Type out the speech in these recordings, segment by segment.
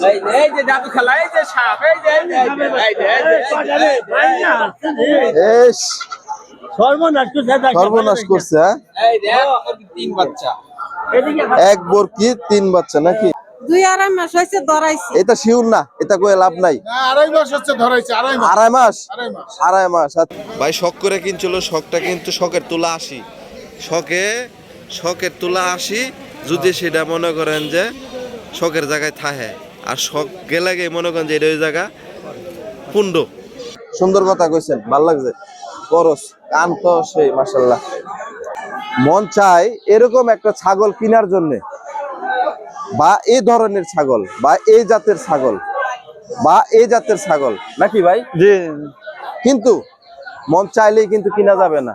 হ্যাঁ? এই যে তিন বাচ্চা এক নাকি দুই আড়াই মাস হয়েছে ধরাইছি এটা শিউর না এটা কয়ে লাভ নাই আড়াই মাস হচ্ছে ধরাইছে আড়াই মাস আড়াই মাস আচ্ছা। ভাই শখ করে কিনছিল শখটা কিন্তু শখের তুলা আসি শখে শখের তুলা আসি যদি সেটা মনে করেন যে শখের জায়গায় থাহে আর শখ গেলে গিয়ে মনে করেন যে এটা ওই জায়গা পুণ্ড সুন্দর কথা কইছেন ভালো লাগছে। করস কান তো সেই মাসাল্লাহ মন চায় এরকম একটা ছাগল কেনার জন্য। বা এই ধরনের ছাগল বা এই জাতের ছাগল বা এই জাতের ছাগল। নাকি ভাই? জি। কিন্তু মন চাইলেই কিন্তু কিনা যাবে না।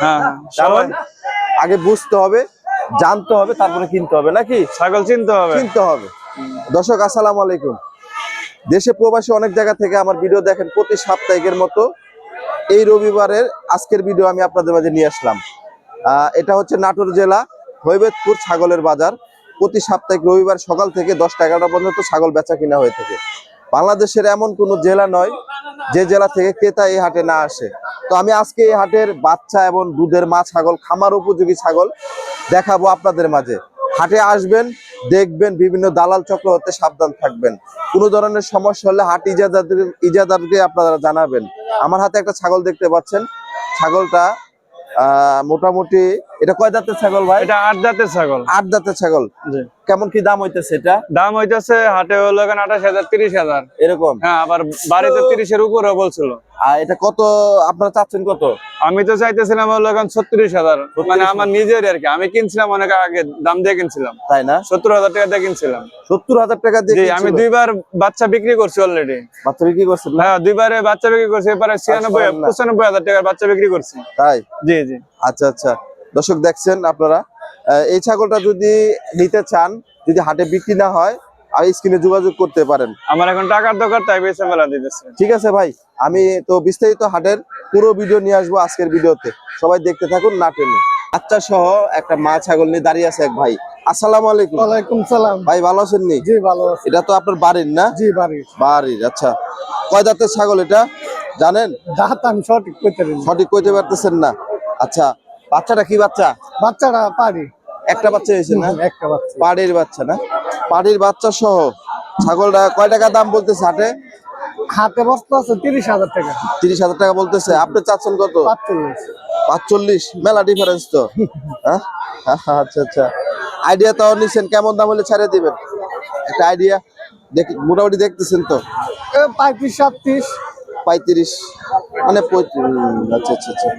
হ্যাঁ। কারণ আগে বুঝতে হবে জানতে হবে তারপরে কিনতে হবে নাকি? ছাগল চিনতে হবে। কিনতে হবে। দর্শক আসসালামু আলাইকুম। দেশে প্রবাসী অনেক জায়গা থেকে আমার ভিডিও দেখেন প্রতি সাপ্তাহিকের মতো এই রবিবারের আজকের ভিডিও আমি আপনাদের মাঝে নিয়ে আসলাম। এটা হচ্ছে নাটোর জেলা হৈবেদপুর ছাগলের বাজার। প্রতি সাপ্তাহিক রবিবার সকাল থেকে দশটা এগারোটা পর্যন্ত ছাগল বেচা কিনা হয়ে থাকে। বাংলাদেশের এমন কোনো জেলা নয় যে জেলা থেকে ক্রেতা এই হাটে না আসে। তো আমি আজকে এই হাটের বাচ্চা এবং দুধের মা ছাগল খামার উপযোগী ছাগল দেখাবো আপনাদের মাঝে। হাটে আসবেন, দেখবেন বিভিন্ন দালাল চক্র হতে সাবধান থাকবেন। কোনো ধরনের সমস্যা হলে হাট ইজাদারদের ইজাদারকে আপনারা জানাবেন। আমার হাতে একটা ছাগল দেখতে পাচ্ছেন। ছাগলটা মোটামুটি এটা কয় দাঁতের ছাগল ভাই? এটা আট জাতের ছাগল। আট দাঁতের ছাগল। কেমন কি দাম হইতেছে এটা? দাম হইতেছে হাটে হলো এখানে আঠাশ হাজার তিরিশ হাজার। এরকম? হ্যাঁ আবার বাড়িতে তিরিশের উপরে বলছিল। আর এটা কত আপনারা চাচ্ছেন কত? আমি তো চাইতেছিলাম হলো এখন ছত্রিশ হাজার। মানে আমার নিজের আর কি। আমি কিনছিলাম অনেক আগে দাম দিয়ে কিনছিলাম। তাই না? সত্তর হাজার টাকা দিয়ে কিনছিলাম। সত্তর হাজার টাকা দিয়ে আমি দুইবার বাচ্চা বিক্রি করছি অলরেডি বাচ্চা বিক্রি করছেন না? হ্যাঁ দুইবারে বাচ্চা বিক্রি করছি এবারে ছিয়ানব্বই পঁচানব্বই হাজার টাকার বাচ্চা বিক্রি করছি। তাই? জি জি। আচ্ছা আচ্ছা। দর্শক দেখছেন আপনারা। আহ, এই ছাগলটা যদি নিতে চান যদি হাটে বিক্রি না হয় আর স্ক্রিনে যোগাযোগ করতে পারেন। আমার এখন টাকার দরকার তাই বেছে মেলা দিতেছে। ঠিক আছে ভাই আমি তো বিস্তারিত হাটের পুরো ভিডিও নিয়ে আসব আজকের ভিডিওতে। সবাই দেখতে থাকুন না টেনে। বাচ্চা সহ একটা মা ছাগল নিয়ে দাঁড়িয়ে আছে এক ভাই। আসসালামু আলাইকুম। ওয়ালাইকুম সালাম। ভাই ভালো আছেন নি? জি ভালো আছি। এটা তো আপনার বাড়ির না? জি বাড়ি বাড়ির আচ্ছা। কয় দাঁতের ছাগল এটা? জানেন? দাঁত আমি সঠিক করতে পারি সঠিক কইতে পারতেছেন না। আচ্ছা বাচ্চাটা কি বাচ্চা? বাচ্চাটা পারি একটা বাচ্চা হয়েছে না? একটা বাচ্চা। পাড়ির বাচ্চা না? পাড়ির বাচ্চা সহ ছাগলটা কয় টাকা দাম বলতেছে হাটে? হাতে বস্তা আছে তিরিশ হাজার টাকা। তিরিশ হাজার টাকা বলতেছে। আপনি চাচ্ছেন কত? পাঁচচল্লিশ। পাঁচচল্লিশ? মেলা ডিফারেন্স তো। হ্যাঁ? আচ্ছা আচ্ছা। আইডিয়া তাও নিছেন কেমন দাম হলে ছাড়ে দিবেন? একটা আইডিয়া দেখি মোটামুটি দেখতেছেন তো? পঁয়ত্রিশ সাতত্রিশ। পঁয়ত্রিশ মানে আচ্ছা আচ্ছা আচ্ছা।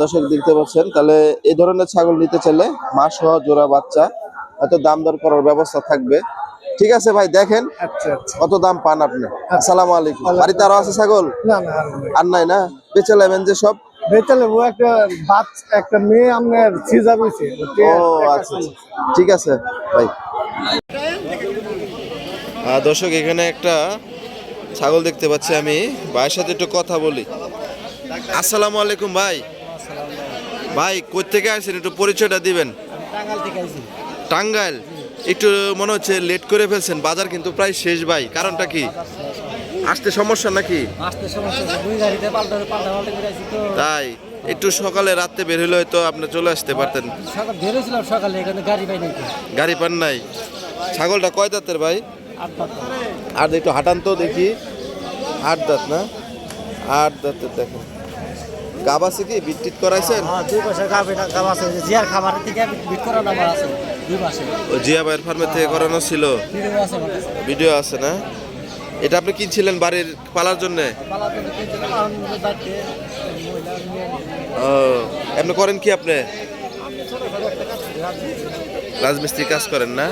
দর্শক দেখতে পাচ্ছেন তাহলে এই ধরনের ছাগল নিতে চাইলে মা সহ জোড়া বাচ্চা হয়তো দাম দর করার ব্যবস্থা থাকবে। ঠিক আছে ভাই দেখেন আচ্ছা আচ্ছা। কত দাম পান আপনি। আসসালামু আলাইকুম। বাড়িতে আরও আছে ছাগল? আর নাই। না? বেঁচে নেবেন যে সব? একটা মেয়ে আপনার সিজার হয়েছে ও আচ্ছা আচ্ছা। ঠিক আছে ভাই। দর্শক এখানে একটা ছাগল দেখতে পাচ্ছি আমি। ভাইয়ের সাথে একটু কথা বলি। আসসালামু আলাইকুম ভাই। ভাই কই থেকে আসছেন? একটু পরিচয়টা দিবেন। টাঙ্গাইল একটু মনে হচ্ছে লেট করে ফেলছেন। বাজার কিন্তু প্রায় শেষ ভাই। কারণটা কি? আসতে সমস্যা নাকি? আসতে সমস্যা দুই গাড়িতে পাল্টা পাল্টা পাল্টা করে আসি তো। তাই একটু সকালে রাত্রে বের হলে হয়তো আপনি চলে আসতে পারতেন। সকাল বেরোছিলাম সকালে এখানে গাড়ি পাই নাই গাড়ি পান নাই। ছাগলটা কয় দাঁতের ভাই? আর একটু হাঁটান তো দেখি। আট দাঁত না? আট দাঁতের দেখো গাব আছে কি? বিটটিট করাইছেন? হ্যাঁ দুই পয়সা গাবে গাব আছে। জিয়ার খামারের থেকে বিট করা নাম্বার আছে দুই মাসে ও জিয়া ভাইয়ের ফার্মের থেকে করানো ছিল? ভিডিও আছে না? এটা আপনি কিনছিলেন বাড়ির পালার জন্য? ও এমনি করেন কি আপনি। রাজমিস্ত্রি কাজ করেন না?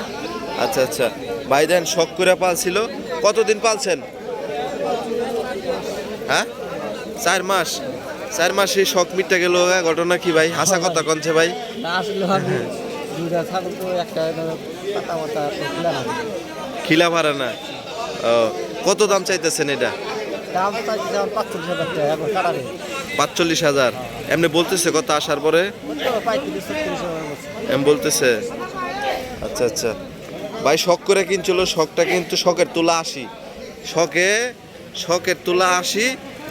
আচ্ছা আচ্ছা। ভাই দেন শখ করে পালছিল। কতদিন পালছেন? হ্যাঁ? চার মাস। চার মাস শখ মিটটা গেল ঘটনা কি ভাই? হাসা কথা কনছে ভাই। খুলে ভাড়া। না? কত দাম চাইতেছেন এটা? পাঁচচল্লিশ হাজার এমনি বলতেছে কত আসার পরে। এম বলতেছে। আচ্ছা আচ্ছা। ভাই শখ করে কিনছিল শখটা কিন্তু শখের তোলা আসি শখে শখের তোলা আশি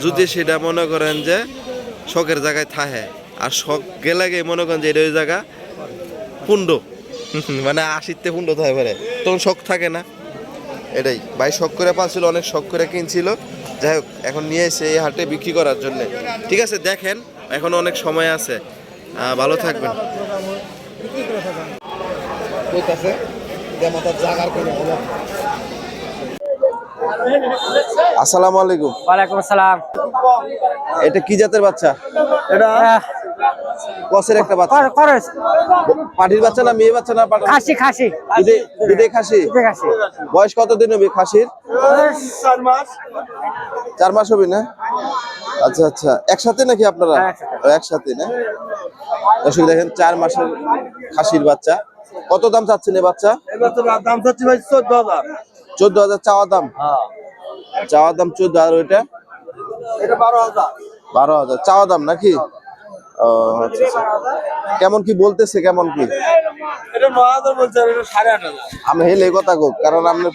যদি সেটা মনে করেন যে শখের জায়গায় থাহে আর শখ গেলে গিয়ে মনে করেন যে এটা ওই জায়গা পুণ্ড। মানে আশিতে পুণ্ড থাকে পারে তখন শখ থাকে না। এটাই। ভাই শখ করে পালছিল, অনেক শখ করে কিনছিল। যাই হোক, এখন নিয়ে এসে এই হাটে বিক্রি করার জন্য। ঠিক আছে, দেখেন, এখন অনেক সময় আছে। ভালো থাকবেন। আসসালামু আলাইকুম। ওয়ালাইকুম আসসালাম। এটা কি জাতের বাচ্চা? এটা কসের একটা বাচ্চা। খরচ পাটির বাচ্চা না মেয়ে বাচ্চা না পাঠা খাসি খাসি। দুধে খাসি? খাসি। বয়স কত দিন হবে খাসির? চার মাস। চার মাস হবে না? আচ্ছা আচ্ছা। একসাথে নাকি আপনারা? হ্যাঁ, একসাথে। একসাথে না? দর্শক দেখেন চার মাসের খাসির বাচ্চা। কত দাম চাচ্ছেন এই বাচ্চা? দাম চাচ্ছি ভাই চোদ্দ হাজার। চোদ্দ হাজার চাওয়া দাম? চাওয়া দাম চোদ্দ হাজার ওইটা? বারো হাজার। চাওয়া দাম নাকি? ও আচ্ছা আচ্ছা। কেমন কি বলতেছে কেমন কি? আমি হেলে কথা কো কারণ আপনি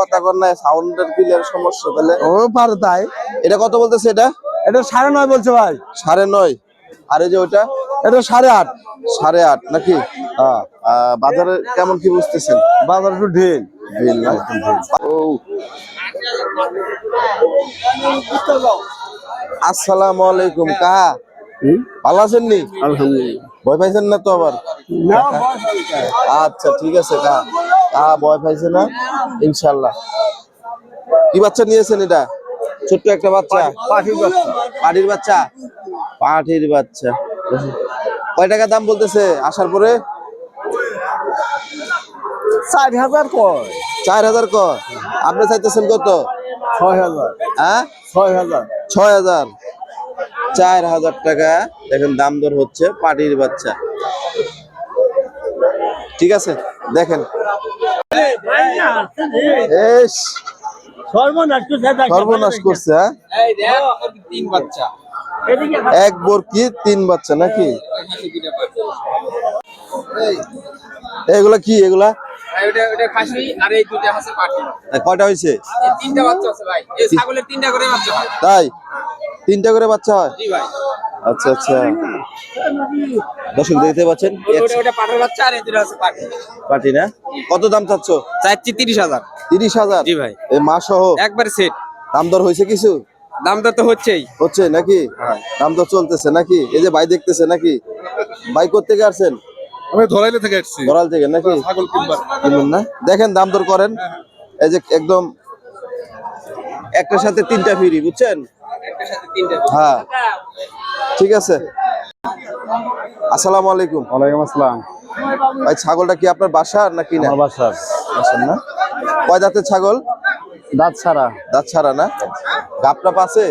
কথা কর না সাউন্ডের ক্লিয়ার সমস্যা তাহলে? ও পারে তাই। এটা কত বলতেছে এটা? এটা সাড়ে নয় বলছে ভাই। সাড়ে নয়। আর এই যে ওইটা? এটা সাড়ে আট। সাড়ে আট নাকি? হ্যাঁ বাজারে কেমন কি বুঝতেছেন? বাজার একটু ঢিল। আসসালামু আলাইকুম কা ভালো আছেন নি? ভয় পাইছেন না তো আবার? আচ্ছা ঠিক আছে কা কা ভয় পাইছে না? ইনশাল্লাহ কি বাচ্চা নিয়েছেন এটা? ছোট্ট একটা বাচ্চা? পাটির বাচ্চা। পাটির বাচ্চা? কয় টাকা দাম বলতেছে আসার পরে? চার হাজার কয়? চার হাজার ক। আপনি চাইতেছেন কত? ছয় হাজার। হ্যাঁ? ছয় হাজার। ছয় হাজার। চার হাজার টাকা। দেখেন দাম দর হচ্ছে পাটির বাচ্চা। ঠিক আছে? দেখেন। এস, সর্বনাশ করছে হ্যাঁ? এই দেখ তিন বাচ্চা। তিন বাচ্চা নাকি? এগুলা কি এগুলা? ওটা ওটা খাসি আর এই দুইটা আছে পাটি। কয়টা হয়েছে? তিনটা বাচ্চা আছে ভাই। এই ছাগলের তিনটা করে বাচ্চা হয়। তাই? তিনটা করে বাচ্চা হয়? জি ভাই। আচ্ছা আচ্ছা। দর্শক দেখতে পাচ্ছেন? পাটি। না? কত দাম চাচ্ছ? চাচ্ছি তিরিশ হাজার। তিরিশ হাজার? জি ভাই। এই মাস সহ একবার সেট দাম দর হয়েছে কিছু? দাম দর তো হচ্ছেই। হচ্ছে নাকি? দাম দর চলতেছে নাকি? এই যে ভাই দেখতেছে নাকি? ভাই করতে আসছেন? আমি ধরাইলে থেকে আসছি। থেকে নাকি? ছাগল কিনবার। না। দেখেন দাম দর করেন। এই যে একদম একটার সাথে তিনটা ফ্রি বুঝছেন? একটার সাথে তিনটা হ্যাঁ। ঠিক আছে। আসসালামু আলাইকুম। ওয়ালাইকুম আসসালাম। ভাই ছাগলটা কি আপনার বাসার নাকি না আমার বাসার। বাসার না? কয় দাঁতের ছাগল? দাঁত ছাড়া। দাঁত ছাড়া না? গাপটা পাশে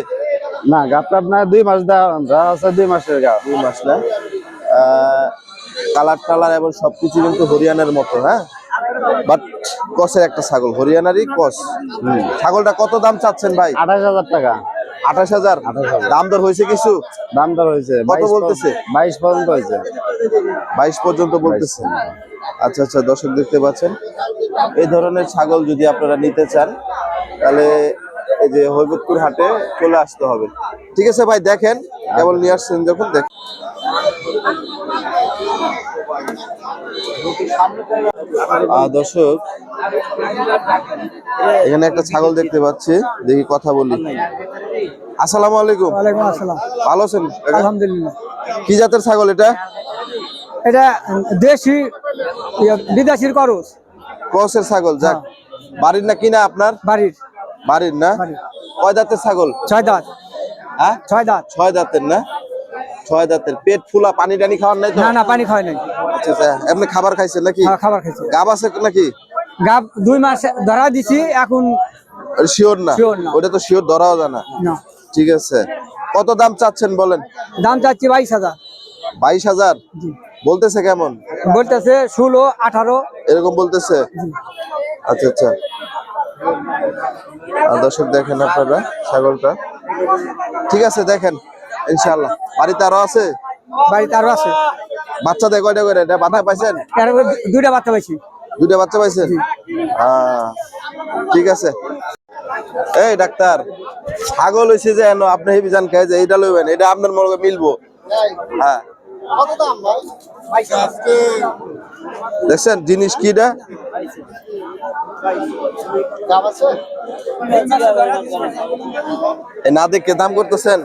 না গাপটা আপনার দুই মাস দা আছে দুই মাসের গা। দুই মাস না। কালার টালার এবং সবকিছু কিন্তু হরিয়ানার মতো হ্যাঁ? বাট কসের একটা ছাগল হরিয়ানারই কস। ছাগলটা কত দাম চাচ্ছেন ভাই? আঠাশ হাজার টাকা। আঠাশ হাজার? দাম দর হয়েছে কিছু? দাম দর হয়েছে। কত বলতেছে? বাইশ পর্যন্ত হয়েছে। বাইশ পর্যন্ত বলতেছে। আচ্ছা আচ্ছা দর্শক দেখতে পাচ্ছেন। এই ধরনের ছাগল যদি আপনারা নিতে চান তাহলে এই যে হৈবতপুর হাটে চলে আসতে হবে। ঠিক আছে ভাই দেখেন কেবল নিয়ে আসছেন যখন দেখ দর্শক এখানে একটা ছাগল দেখতে পাচ্ছি দেখি কথা বলি। আসসালামু আলাইকুম। ওয়ালাইকুম আসসালাম। ভালো আছেন? আলহামদুলিল্লাহ। কি জাতের ছাগল এটা? এটা দেশি ইয়ে, বিদেশির করস। ক্রসের ছাগল যাক। বাড়ির না কিনা আপনার? বাড়ির। বাড়ির না। কয় দাঁতের ছাগল? ছয় দাঁত। হ্যাঁ? ছয় দাঁত। ছয় দাঁতের না? ছয় দাঁতের পেট ফুলা পানি টানি খাওয়ার নাই তো? না না পানি খাওয়াই নাই। আচ্ছা আচ্ছা এমনি খাবার খাইছেন নাকি? হ্যাঁ, খাবার গাব আছে নাকি? গাব দুই মাস ধরা দিছি এখন শিওর না? ওটা তো শিওর ধরাও না। ঠিক আছে। কত দাম চাচ্ছেন বলেন? দাম চাচ্ছি বাইশ হাজার। বাইশ হাজার? বলতেছে কেমন? বলতেছে ষোলো আঠারো। এরকম বলতেছে? আচ্ছা আচ্ছা। আর দর্শক দেখেন আপনারা ছাগলটা। ঠিক আছে দেখেন। ইনশাল্লাহ বাড়িতে আরও আছে? বাড়িতে আরও আছে। বাচ্চা দেয় কয়টা করে? এটা বাচ্চা পাইছেন? দুইটা বাচ্চা পাইছি। দুইটা বাচ্চা পাইছেন? হ্যাঁ ঠিক আছে। এই ডাক্তার ছাগল হয়েছে যে আপনি হেবি জান খাই যে এইটা লইবেন এটা আপনার মনে মিলবো। হ্যাঁ। দেখছেন জিনিস কিটা না দেখে দাম করতেছেন?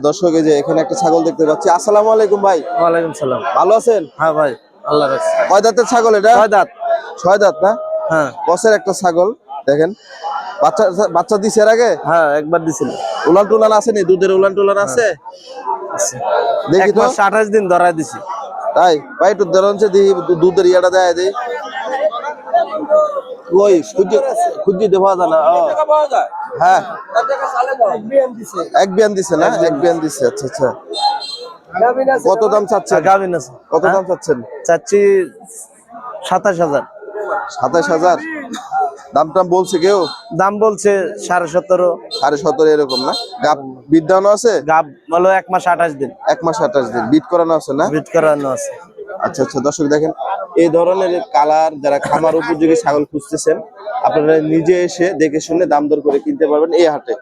দর্শক এই যে এখানে একটা ছাগল দেখতে পাচ্ছি। আসসালামু আলাইকুম ভাই। ওয়ালাইকুম সালাম। ভালো আছেন? হ্যাঁ ভাই আল্লাহ কয় দাঁতের ছাগল এটা? ছয় দাঁত। ছয় দাঁত না? হ্যাঁ। কসের একটা ছাগল দেখেন। বাচ্চা বাচ্চা দিছে এর আগে? হ্যাঁ একবার দিছিল। উলান টুলান আছে নি দুধের উলান টুলান আছে? দেখি তো। মাস আঠাশ দিন ধরায় দিছি। তাই? ভাই একটু ধরনছে দু- দুধের ইয়াটা দেয় দেই। ওই খুঁজি খুঁজি দেওয়া যায় না? হ্যাঁ। এক বিয়ান দিছে না? এক বিয়ান দিছে আচ্ছা আচ্ছা। কত দাম চাচ্ছেন? গাভিন আছে। কত দাম চাচ্ছেন? চাচ্ছি সাতাশ হাজার। সাতাশ হাজার? দাম টাম বলছে কেউ? দাম বলছে সাড়ে সতেরো। সাড়ে সতেরো এরকম না? গাপ বিদ্যানো আছে? গাব বলো এক মাস আঠাশ দিন। এক মাস আঠাশ দিন। বিট করানো আছে না? বিট করানো আছে। আচ্ছা আচ্ছা দর্শক দেখেন এই ধরনের কালার যারা খামার উপযোগী ছাগল খুঁজতেছেন আপনারা নিজে এসে দেখে শুনে দাম দর করে কিনতে পারবেন এই হাটে।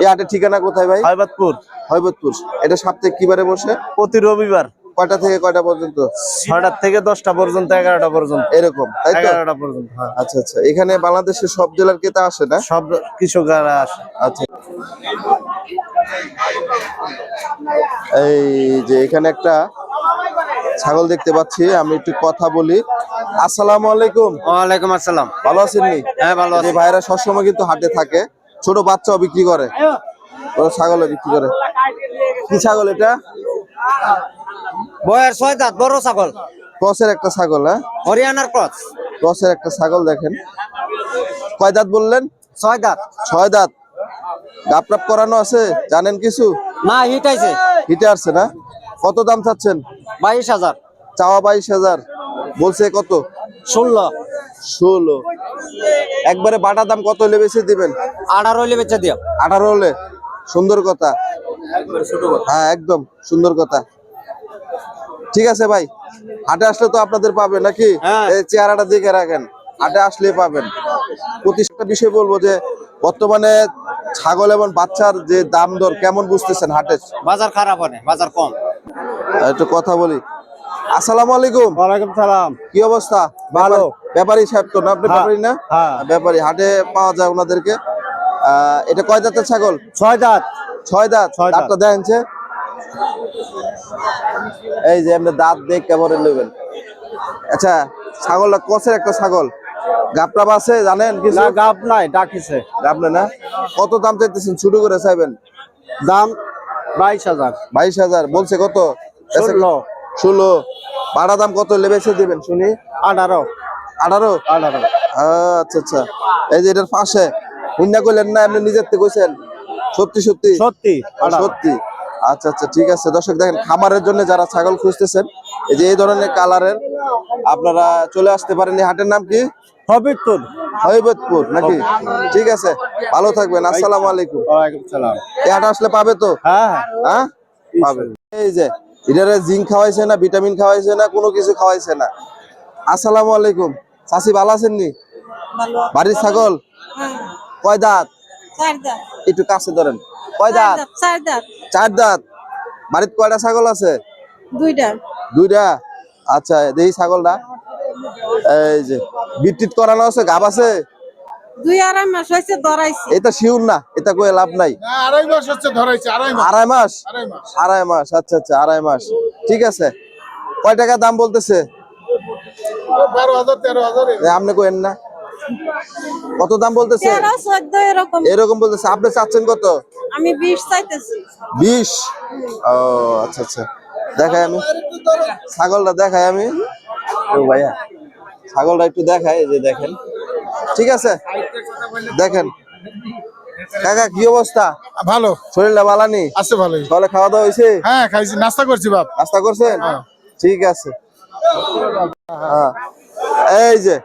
এই হাটের ঠিকানা কোথায় ভাই? হয়বাদপুর। হৈবতপুর এটা সপ্তাহে কিবারে বসে? প্রতি রবিবার। কয়টা থেকে কয়টা পর্যন্ত? ছয়টার থেকে দশটা পর্যন্ত এগারোটা পর্যন্ত। এরকম এগারোটা পর্যন্ত হ্যাঁ। আচ্ছা আচ্ছা এখানে বাংলাদেশের সব জেলার ক্রেতা আসে না? সব কৃষকরা আসে। আচ্ছা। এই যে এখানে একটা ছাগল দেখতে পাচ্ছি আমি একটু কথা বলি। আসসালামু আলাইকুম। ওয়ালাইকুম আসসালাম। ভালো আছেন নি? হ্যাঁ ভালো আছি। ভাইরা সবসময় কিন্তু হাটে থাকে। ছোট বাচ্চাও বিক্রি করে। ওরা ছাগলও বিক্রি করে। কি ছাগল এটা? বয়ের ছয় দাঁত বড় ছাগল। ক্রসের একটা ছাগল হ্যাঁ? হরিয়ানার ক্রস। ক্রসের একটা ছাগল দেখেন। কয় দাঁত বললেন? ছয় দাঁত। ছয় দাঁত। গাপটাপ করানো আছে? জানেন কিছু? না হিট আইছে। হিটে আসছে না? কত দাম চাচ্ছেন? বাইশ হাজার। চাওয়া বাইশ হাজার। বলছে কত? ষোলো। ষোলো। একবারে বাটা দাম কত হলে বেশি দিবেন? আঠারো হলে বেচে দিও। আঠারো হলে? সুন্দর কথা। হ্যাঁ একদম সুন্দর কথা। ঠিক আছে ভাই হাটে আসলে তো আপনাদের পাবে নাকি? হ্যাঁ। এই চেহারাটা দেখে রাখেন হাটে আসলে পাবেন। প্রতিষ্ঠা বিষয় বলব যে বর্তমানে ছাগল এবং বাচ্চার যে দাম দর কেমন বুঝতেছেন হাটে? বাজার খারাপ হয় বাজার কম। একটু কথা বলি। আসসালামু আলাইকুম। ওয়ালাইকুম সালাম। কি অবস্থা? ভালো। ব্যাপারী সাহেব তো না? আপনি হ্যাঁ, ব্যাপারী না? হ্যাঁ। ব্যাপারী হাটে পাওয়া যায় ওনাদেরকে। এটা কয় দাঁতের ছাগল? ছয় দাঁত ছয় দাঁত দাঁতটা এই যে এমনি দাঁত দেখ কেমন নেবেন। আচ্ছা ছাগলটা কষের একটা ছাগল। গাপটা আছে জানেন কিছু? না গাব নাই ডাকিছে গাপলে না? কত দাম চাইতেছেন? শুরু করে চাইবেন। দাম বাইশ হাজার। বাইশ হাজার বলছে কত? ষোলো। ষোলো। ভাড়া দাম কত লেবেছে দিবেন শুনি? আঠারো। আঠারো? আঠারো। আচ্ছা আচ্ছা। এই যে এটার পাশে হুন্ডা কইলেন না এমনি নিজের থেকে কইছেন? সত্যি সত্যি? সত্যি সত্যি? আচ্ছা আচ্ছা ঠিক আছে। দর্শক দেখেন খামারের জন্য যারা ছাগল খুঁজতেছেন এই যে এই ধরনের কালারের আপনারা চলে আসতে পারেন। এই হাটের নাম কি? হবিবপুর। নাকি? ঠিক আছে ভালো থাকবেন আসসালামু আলাইকুম। ওয়ালাইকুম সালাম। এই আসলে পাবে তো? হ্যাঁ হ্যাঁ। হ্যাঁ? পাবে। এই যে এটারে জিঙ্ক খাওয়াইছে না ভিটামিন খাওয়াইছে না কোনো কিছু খাওয়াইছে না। আসসালামু আলাইকুম। চাষি ভালো আছেন নি? বাড়ির ছাগল? হ্যাঁ, কয় দাঁত? চার একটু কাছে ধরেন। কয় দাঁত? চার দাঁত। চার বাড়িতে কয়টা ছাগল আছে? দুইটা। দুইটা? আচ্ছা দেখি ছাগলটা? এই যে বিট্রিট করানো আছে গাব আছে? দুই আড়াই মাস হয়েছে ধরাইছি। এটা শিউর না এটা কয়ে লাভ নাই। আড়াই মাস হচ্ছে ধরাইছে আড়াই মাস। আড়াই মাস? আড়াই মাস। আচ্ছা আচ্ছা আড়াই মাস। ঠিক আছে। কয় টাকা দাম বলতেছে? আপনি কোয়েন না। কত দাম বলতেছে? এরকম বলতেছে। আপনি চাচ্ছেন কত? আমি বিশ চাইতেছি। বিশ? ও আচ্ছা আচ্ছা। দেখাই আমি। ছাগলটা দেখাই আমি। ও ভাইয়া। ছাগলটা একটু এই যে দেখেন। ঠিক আছে? দেখেন। কাকা কি অবস্থা? ভালো। শরীরটা বালানি? আছে ভালোই। সকালে খাওয়া দাওয়া হয়েছে? হ্যাঁ খাইছি। নাস্তা করছি বাপ। নাস্তা করছেন? ঠিক আছে। হ্যাঁ। এই যে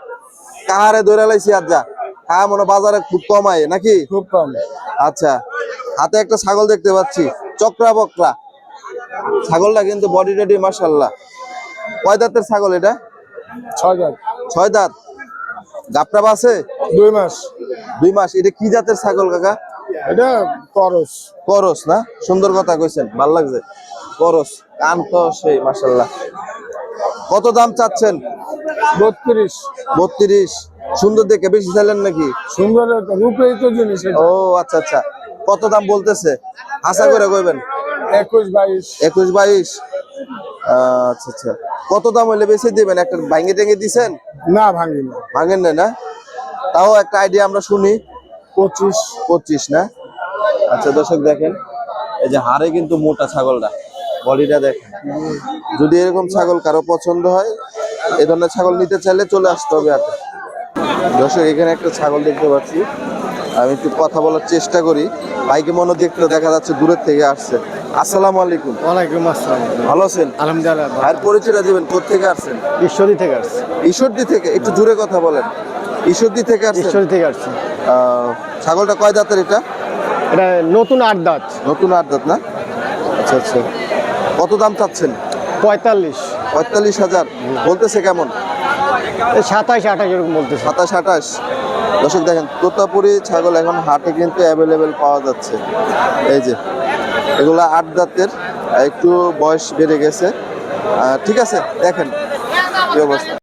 কাহারে ধরে লাইছি আর যা। হ্যাঁ মনে বাজারে খুব কমায় নাকি? খুব কম। আচ্ছা। হাতে একটা ছাগল দেখতে পাচ্ছি চক্রা বকরা। ছাগলটা কিন্তু বডি টডি মাসাল্লাহ কয় দাঁতের ছাগল এটা? ছয় হাজার ছয় দাঁত। গাপটা আছে? দুই মাস। দুই মাস। এটা কি জাতের ছাগল কাকা? এটা করস। করস না? সুন্দর কথা কইছেন ভালো লাগছে। করস কান তো সেই মাসাল্লাহ কত দাম চাচ্ছেন? বত্রিশ। বত্রিশ। সুন্দর দেখে বেশি চাইলেন নাকি? সুন্দর রূপেই তো জিনিস ও আচ্ছা আচ্ছা। কত দাম বলতেছে? আশা করে কইবেন। একুশ বাইশ। একুশ বাইশ। আচ্ছা আচ্ছা। কত দাম হইলে বেশি দিবেন? একটা ভাঙ্গে টেঙ্গে দিছেন? না ভাঙি না। ভাঙেন না না? তাও একটা আইডিয়া আমরা শুনি। পঁচিশ। পঁচিশ না? আচ্ছা দর্শক দেখেন এই যে হাড়ে কিন্তু মোটা ছাগলটা। বডিটা দেখেন। যদি এরকম ছাগল কারও পছন্দ হয় এই ধরনের ছাগল নিতে চাইলে চলে আসতে হবে হাটে। দর্শক এখানে একটা ছাগল দেখতে পাচ্ছি। আমি একটু কথা বলার চেষ্টা করি। ভাইকে মনে দেখতে দেখা যাচ্ছে দূরের থেকে আসছে। আসসালামু আলাইকুম। ওয়ালাইকুম আসসালাম। ভালো আছেন? আলহামদুলিল্লাহ ভাইয়ের পরিচয়টা দিবেন কোথেকে আসছেন? ঈশ্বরী থেকে আসছি। ঈশ্বরদী থেকে একটু দূরে কথা বলেন। ঈশ্বরদী থেকে আসছেন? ঈশ্বরী থেকে আসছি। ছাগলটা কয় দাঁতের এটা? এটা নতুন আট দাঁত। নতুন আট দাঁত না? আচ্ছা আচ্ছা। কত দাম চাচ্ছেন? পঁয়তাল্লিশ। পঁয়তাল্লিশ হাজার। বলতেছে কেমন? এই সাতাইশ আঠাশ এরকম বলতেছে। সাতাশ আঠাশ। দর্শক দেখেন, তোতাপুরি ছাগল এখন হাটে কিন্তু অ্যাভেলেবেল পাওয়া যাচ্ছে। এই যে, এগুলো আট দাঁতের একটু বয়স বেড়ে গেছে। ঠিক আছে, দেখেন কি অবস্থা।